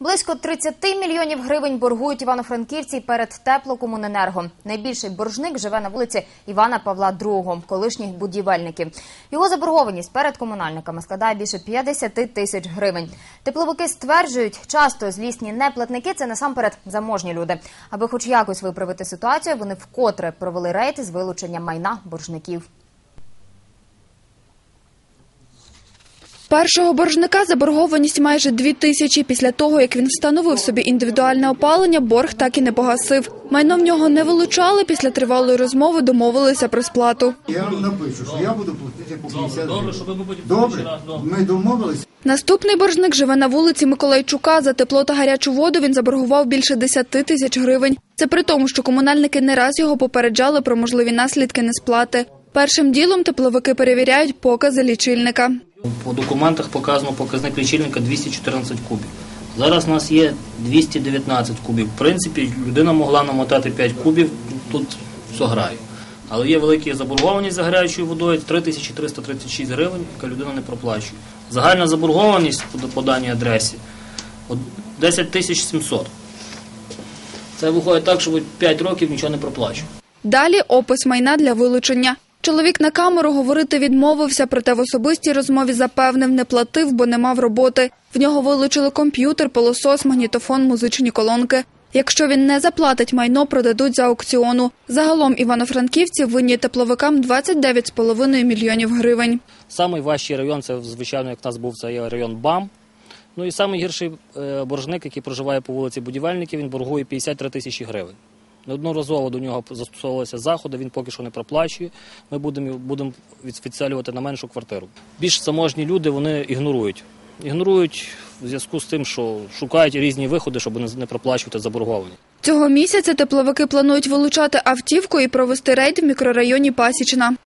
Близько 30 мільйонів гривень боргують івано-франківці перед теплокомуненерго. Найбільший боржник живе на вулиці Івана Павла II, колишніх будівельників. Його заборгованість перед комунальниками складає більше 50 тисяч гривень. Тепловики стверджують, часто злісні неплатники – це насамперед заможні люди. Аби хоч якось виправити ситуацію, вони вкотре провели рейд з вилучення майна боржників. Першого боржника заборгованість майже дві тисячі. Після того, як він встановив собі індивідуальне опалення, борг так і не погасив. Майно в нього не вилучали. Після тривалої розмови домовилися про сплату. Я вам напишу, що я буду платити по 50 гривень. Добре, ми домовились. Наступний боржник живе на вулиці Миколайчука. За тепло та гарячу воду він заборгував більше 10 тисяч гривень. Це при тому, що комунальники не раз його попереджали про можливі наслідки несплати. Першим ділом тепловики перевіряють покази лічильника. По документах показано показник лічильника 214 кубів. Зараз у нас є 219 кубів. В принципі, людина могла намотати 5 кубів, тут все грає. Але є великі заборгованість за гарячою водою 3336 гривень, яка людина не проплачує. Загальна заборгованість по- даній адресі от 10 тисяч 700. Це виходить так, що ви 5 років нічого не проплачує. Далі опис майна для вилучення. Чоловік на камеру говорити відмовився, проте в особистій розмові запевнив, не платив, бо не мав роботи. В нього вилучили комп'ютер, пилосос, магнітофон, музичні колонки. Якщо він не заплатить майно, продадуть за аукціону. Загалом івано-франківці винні тепловикам 29,5 мільйонів гривень. Самий важчий район, це звичайно, як в нас був, це район БАМ. Ну і самий гірший е, боржник, який проживає по вулиці Будівельників, він боргує 53 тисячі гривень. Неодноразово до нього застосовувалися заходи, він поки що не проплачує. Ми будемо, будемо від- відселювати на меншу квартиру. Більш заможні люди вони ігнорують. Ігнорують в зв'язку з тим, що шукають різні виходи, щоб не проплачувати заборговані. Цього місяця тепловики планують вилучати автівку і провести рейд в мікрорайоні Пасічна.